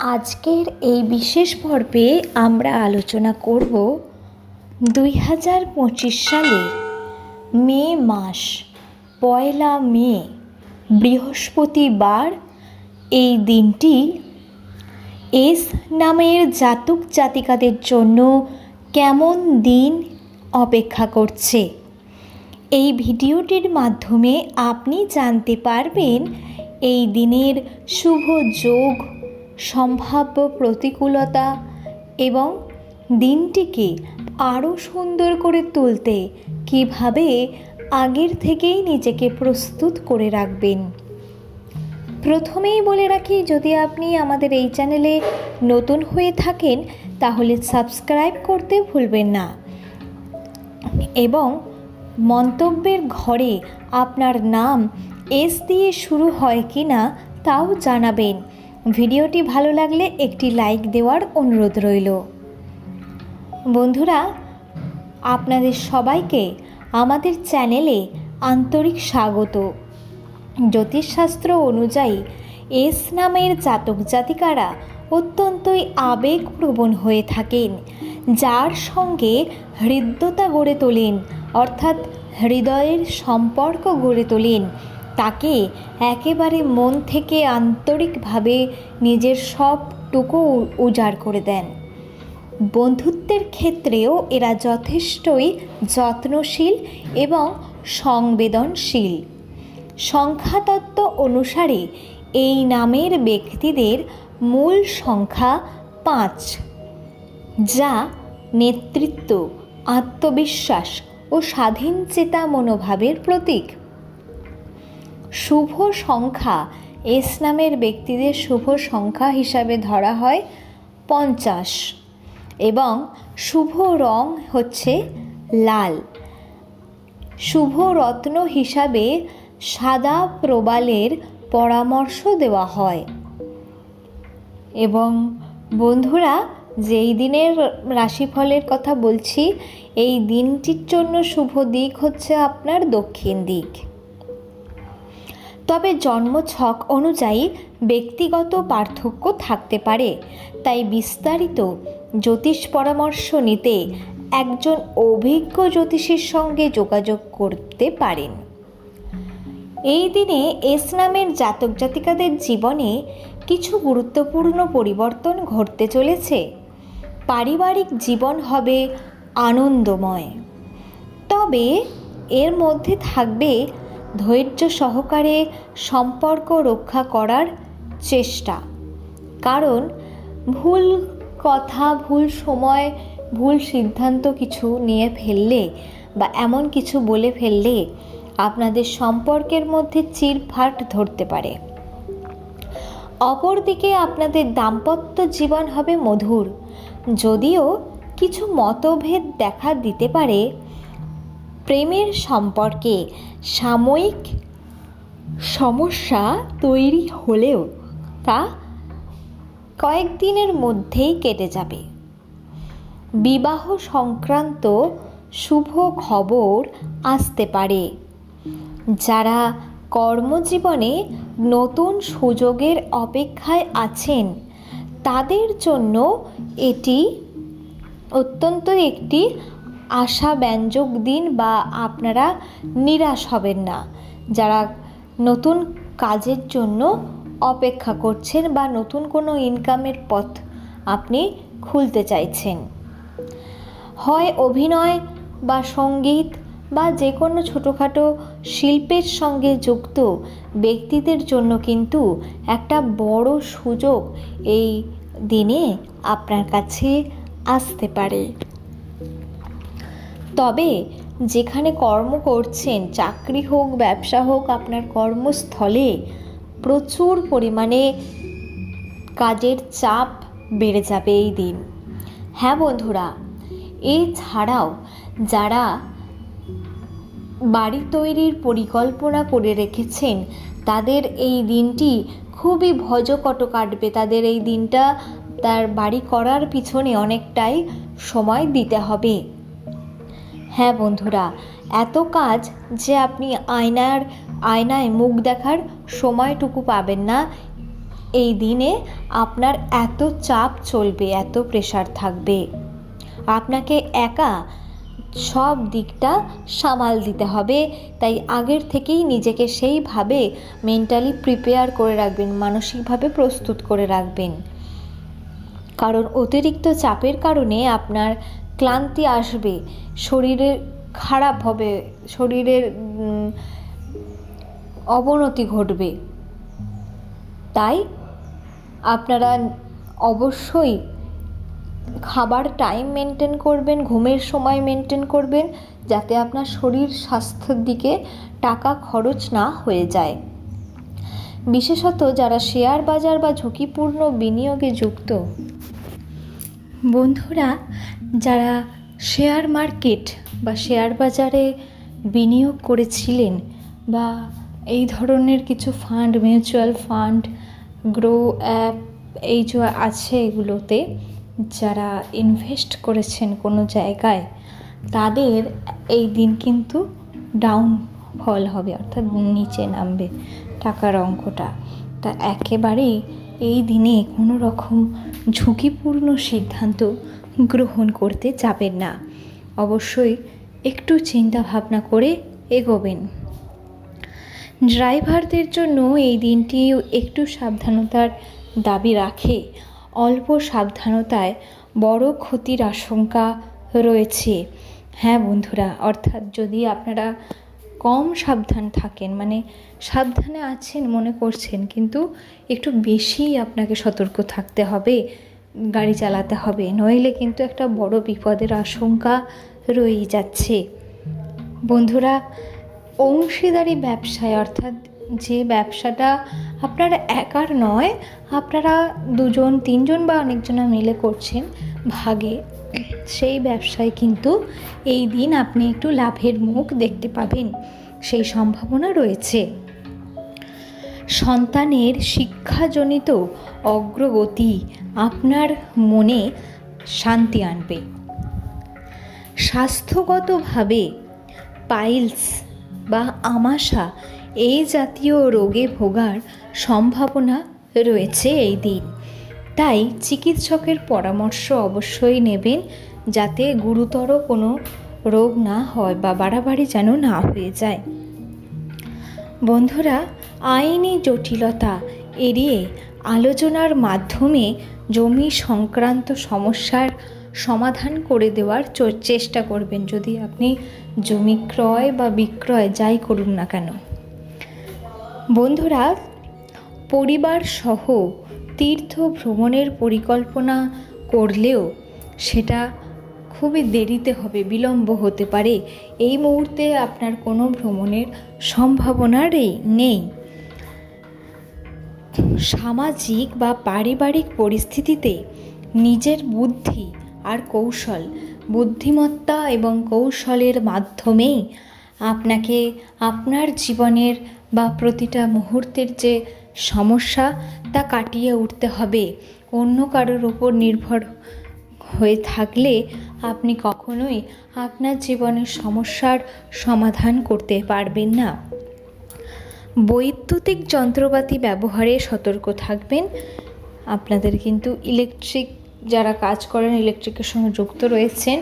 আজকের এই বিশেষ পর্বে আমরা আলোচনা করব দুই হাজার পঁচিশ সালে মে মাস, পয়লা মে, বৃহস্পতিবার। এই দিনটি এস নামের জাতক জাতিকাদের জন্য কেমন দিন অপেক্ষা করছে? এই ভিডিওটির মাধ্যমে আপনি জানতে পারবেন এই দিনের শুভ যোগ সম্ভাব্য প্রতিকূলতা এবং দিনটিকে আরও সুন্দর করে তুলতে কীভাবে আগের থেকেই নিজেকে প্রস্তুত করে রাখবেন। প্রথমেই বলে রাখি, যদি আপনি আমাদের এই চ্যানেলে নতুন হয়ে থাকেন, তাহলে সাবস্ক্রাইব করতে ভুলবেন না এবং মন্তব্যের ঘরে আপনার নাম এস দিয়ে শুরু হয় কি না তাও জানাবেন। ভিডিওটি ভালো লাগলে একটি লাইক দেওয়ার অনুরোধ রইল। বন্ধুরা, আপনাদের সবাইকে আমাদের চ্যানেলে আন্তরিক স্বাগত। জ্যোতিষশাস্ত্র অনুযায়ী এস নামের জাতক জাতিকারা অত্যন্তই আবেগপ্রবণ হয়ে থাকেন, যার সঙ্গে হৃদ্যতা গড়ে তোলেন, অর্থাৎ হৃদয়ের সম্পর্ক গড়ে তোলেন তাকে একেবারে মন থেকে আন্তরিকভাবে নিজের সবটুকু উজাড় করে দেন। বন্ধুত্বের ক্ষেত্রেও এরা যথেষ্টই যত্নশীল এবং সংবেদনশীল। সংখ্যাতত্ত্ব অনুসারে এই নামের ব্যক্তিদের মূল সংখ্যা পাঁচ, যা নেতৃত্ব, আত্মবিশ্বাস ও স্বাধীনচেতা মনোভাবের প্রতীক। শুভ সংখ্যা, এস নামের ব্যক্তিদের শুভ সংখ্যা হিসাবে ধরা হয় পঞ্চাশ। এবং শুভ রং হচ্ছে লাল। শুভ রত্ন হিসাবে সাদা প্রবালের পরামর্শ দেওয়া হয়। এবং বন্ধুরা, যেই দিনের রাশিফলের কথা বলছি, এই দিনটির জন্য শুভ দিক হচ্ছে আপনার দক্ষিণ দিক। তবে জন্মছক অনুযায়ী ব্যক্তিগত পার্থক্য থাকতে পারে। তাই বিস্তারিত জ্যোতিষ পরামর্শ নিতে একজন অভিজ্ঞ জ্যোতিষীর সঙ্গে যোগাযোগ করতে পারেন। এই দিনে এস নামের জাতক জাতিকাদের জীবনে কিছু গুরুত্বপূর্ণ পরিবর্তন ঘটতে চলেছে। পারিবারিক জীবন হবে আনন্দময়। তবে এর মধ্যে থাকবে ধৈর্য সহকারে সম্পর্ক রক্ষা করার চেষ্টা। কারণ ভুল কথা, ভুল সময়, ভুল সিদ্ধান্ত কিছু নিয়ে ফেললে বা এমন কিছু বলে ফেললে আপনাদের সম্পর্কের মধ্যে চিরফাট ধরতে পারে। অপরদিকে আপনাদের দাম্পত্য জীবন হবে মধুর। যদিও কিছু মতভেদ দেখা দিতে পারে প্রেমের সম্পর্কে সাময়িক সমস্যা তৈরি হলেও তা কয়েকদিনের মধ্যেই কেটে যাবে। বিবাহ সংক্রান্ত শুভ খবর আসতে পারে। যারা কর্মজীবনে নতুন সুযোগের অপেক্ষায় আছেন, তাদের জন্য এটি অত্যন্ত একটি আশাব্যঞ্জক দিন বা আপনারা নিরাশ হবেন না। যারা নতুন কাজের জন্য অপেক্ষা করছেন বা নতুন কোনো ইনকামের পথ আপনি খুলতে চাইছেন। হয় অভিনয় বা সংগীত বা যে কোনো ছোটোখাটো শিল্পের সঙ্গে যুক্ত ব্যক্তিদের জন্য কিন্তু একটা বড় সুযোগ এই দিনে আপনার কাছে আসতে পারে। তবে যেখানে কর্ম করছেন, চাকরি হোক, ব্যবসা হোক, আপনার কর্মস্থলে প্রচুর পরিমাণে কাজের চাপ বেড়ে যাবে এই দিন। হ্যাঁ বন্ধুরা, এছাড়াও যারা বাড়ি তৈরির পরিকল্পনা করে রেখেছেন, তাদের এই দিনটি খুবই ভজকট কাটবে। তাদের এই দিনটা তার বাড়ি করার পিছনে অনেকটাই সময় দিতে হবে। হ্যাঁ বন্ধুরা, এত কাজ যে আপনি আয়নার, আয়নায় মুখ দেখার সময়টুকু পাবেন না। এই দিনে আপনার এত চাপ চলবে, এত প্রেশার থাকবে। আপনাকে একা সব দিকটা সামাল দিতে হবে। তাই আগের থেকেই নিজেকে সেইভাবে মেন্টালি প্রিপেয়ার করে রাখবেন, মানসিকভাবে প্রস্তুত করে রাখবেন। কারণ অতিরিক্ত চাপের কারণে আপনার ক্লান্তি আসবে শরীরের খারাপ হবে, শরীরের অবনতি ঘটবে। তাই আপনারা অবশ্যই খাবার টাইম মেনটেন করবেন, ঘুমের সময় মেনটেন করবেন, যাতে আপনার শরীর স্বাস্থ্যের দিকে টাকা খরচ না হয়ে যায়। বিশেষত যারা শেয়ার বাজার বা ঝুঁকিপূর্ণ বিনিয়োগে যুক্ত বন্ধুরা, যারা শেয়ার মার্কেট বা শেয়ার বাজারে বিনিয়োগ করেছিলেন বা এই ধরনের কিছু fund, mutual fund, Groww app, এই যে আছে এগুলোতে, যারা ইনভেস্ট করেছেন কোনো জায়গায়, তাদের এই দিন কিন্তু ডাউন ফল হবে, অর্থাৎ নিচে নামবে টাকার অঙ্কটা। তা একেবারেই এই দিনে কোনো রকম ঝুঁকিপূর্ণ সিদ্ধান্ত গ্রহণ করতে যাবেন না। অবশ্যই একটু চিন্তা ভাবনা করে এগোবেন। ড্রাইভারদের জন্য এই দিনটি একটু সাবধানতার দাবি রাখে। অল্প সাবধানতায় বড় ক্ষতির আশঙ্কা রয়েছে। হ্যাঁ বন্ধুরা, অর্থাৎ যদি আপনারা কম সাবধান থাকেন মানে সাবধানে আছেন, মনে করছেন, কিন্তু একটু বেশি আপনাকে সতর্ক থাকতে হবে, গাড়ি চালাতে হবে, নইলে কিন্তু একটা বড় বিপদের আশঙ্কা রয়েই যাচ্ছে। বন্ধুরা, অংশীদারি ব্যবসায়, অর্থাৎ যে ব্যবসাটা আপনারা একার নয়, আপনারা দুজন, তিনজন বা অনেকজনা মিলে করছেন ভাগে। সেই ব্যবসায় কিন্তু এই দিন আপনি একটু লাভের মুখ দেখতে পাবেন। সেই সম্ভাবনা রয়েছে। সন্তানের শিক্ষাজনিত অগ্রগতি আপনার মনে শান্তি আনবে। স্বাস্থ্যগতভাবে পাইলস বা আমাশা এই জাতীয় রোগে ভোগার সম্ভাবনা রয়েছে এই দিন। তাই চিকিৎসকের পরামর্শ অবশ্যই নেবেন যাতে গুরুতর কোনো রোগ না হয় বা বাড়াবাড়ি যেন না হয়ে যায়। বন্ধুরা, আইনি জটিলতা এড়িয়ে আলোচনার মাধ্যমে জমি সংক্রান্ত সমস্যার সমাধান করে দেওয়ার চেষ্টা করবেন যদি আপনি জমি ক্রয় বা বিক্রয় যাই করুন না কেন। বন্ধুরা পরিবার সহ তীর্থ ভ্রমণের পরিকল্পনা করলেও সেটা খুবই দেরিতে হবে, বিলম্ব হতে পারে। এই মুহূর্তে আপনার কোনো ভ্রমণের সম্ভাবনারই নেই। সামাজিক বা পারিবারিক পরিস্থিতিতে নিজের বুদ্ধি আর কৌশল, বুদ্ধিমত্তা এবং কৌশলের মাধ্যমেই আপনাকে আপনার জীবনের বা প্রতিটা মুহূর্তের যে সমস্যা তা কাটিয়ে উঠতে হবে। অন্য কারোর ওপর নির্ভর হয়ে থাকলে আপনি কখনোই আপনার জীবনের সমস্যার সমাধান করতে পারবেন না। বৈদ্যুতিক যন্ত্রপাতি ব্যবহারে সতর্ক থাকবেন। আপনাদের কিন্তু ইলেকট্রিক যারা কাজ করেন, ইলেকট্রিকের সঙ্গে যুক্ত রয়েছেন,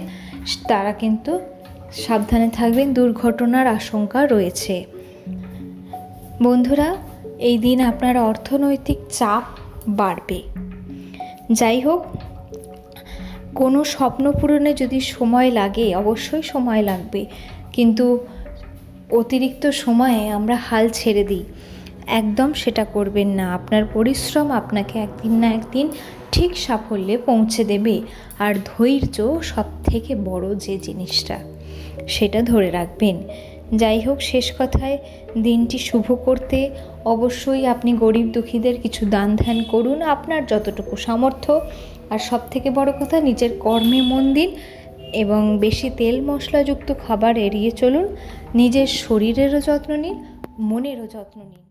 তারা কিন্তু সাবধানে থাকবেন। দুর্ঘটনার আশঙ্কা রয়েছে। বন্ধুরা এই দিন আপনার অর্থনৈতিক চাপ বাড়বে। যাই হোক কোনো স্বপ্ন পূরণে যদি সময় লাগে, অবশ্যই সময় লাগবে। কিন্তু অতিরিক্ত সময়ে আমরা হাল ছেড়ে দিই। একদম সেটা করবেন না। আপনার পরিশ্রম আপনাকে একদিন না একদিন ঠিক সাফল্যে পৌঁছে দেবে। আর ধৈর্য সব থেকে বড় যে জিনিসটা, সেটা ধরে রাখবেন। যাই হোক শেষ কথায়, দিনটি শুভ করতে অবশ্যই আপনি গরিব দুঃখীদের কিছু দান ধ্যান করুন, আপনার যতটুকু সামর্থ্য। আর সব থেকে বড় কথা, নিজের কর্মে মন দিন এবং বেশি তেল মশলাযুক্ত খাবার এড়িয়ে চলুন। নিজের শরীরেরও যত্ন নিন, মনেরও যত্ন নিন।